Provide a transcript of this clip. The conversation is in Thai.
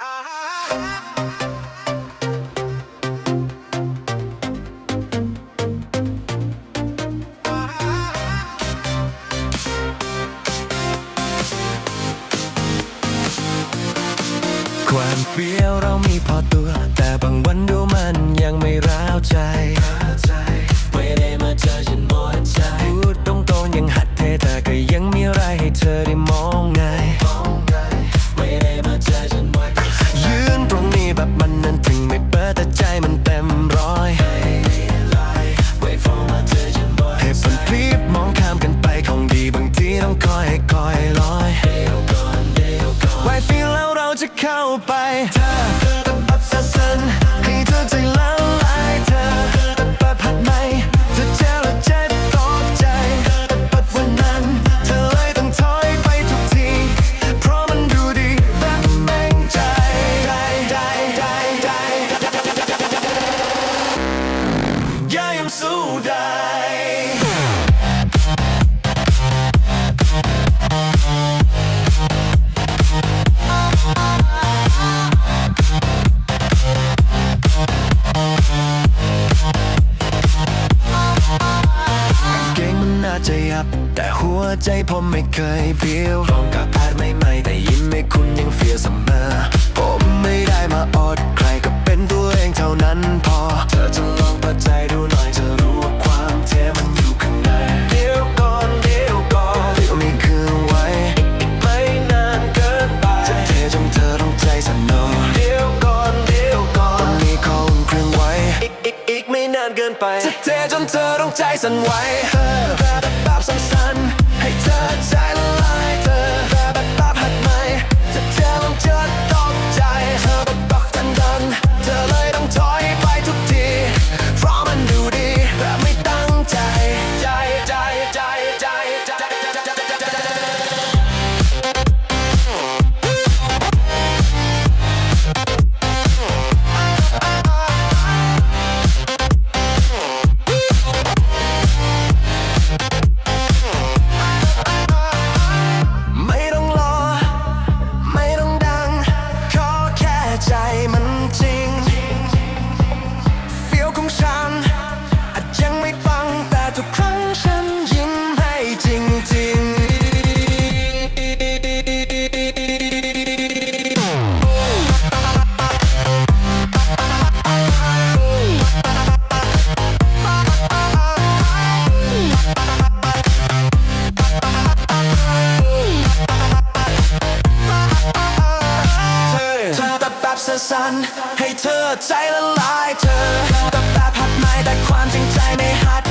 ความเฟี้ยวเรามีพอตัว แต่บางวันดูมันยังไม่ร้าวใจ ไม่ได้มาเจอฉันหมดใจ พูดตรงๆยังหัดเทแต่ก็ยังมีอะไรให้เธอได้มองไง จะเข้าไปเธอ ยับ แต่หัวใจผมไม่เคยเบี้ยวลองกับอาจไม่ไม่แต่ยิ้มให้คุณยังเฟียเสมอ ผมไม่ได้มาอดใครก็เป็นตัวเองเท่านั้นพอ เธอจะลองเปิดใจดูหน่อยจะรู้ว่าความเท่มันอยู่ข้างในเดี๋ยวก่อนเดี๋ยวก่อนเดี๋ยวมีคืนไว้ ไม่นานเกินไปจะเทจนเธอต้องใจสั่นอนเดี๋ยวก่อนเดี๋ยวก่อนมีข้ออุ่นเครื่องไว้อีกอีกอีกไม่นานเกินไปจะเทจนเธอต้องใจสั่นไหว the silence. สสันให้เธอใจละลายเธอตบตาผัดไม้แต่ความจริงใจในหัด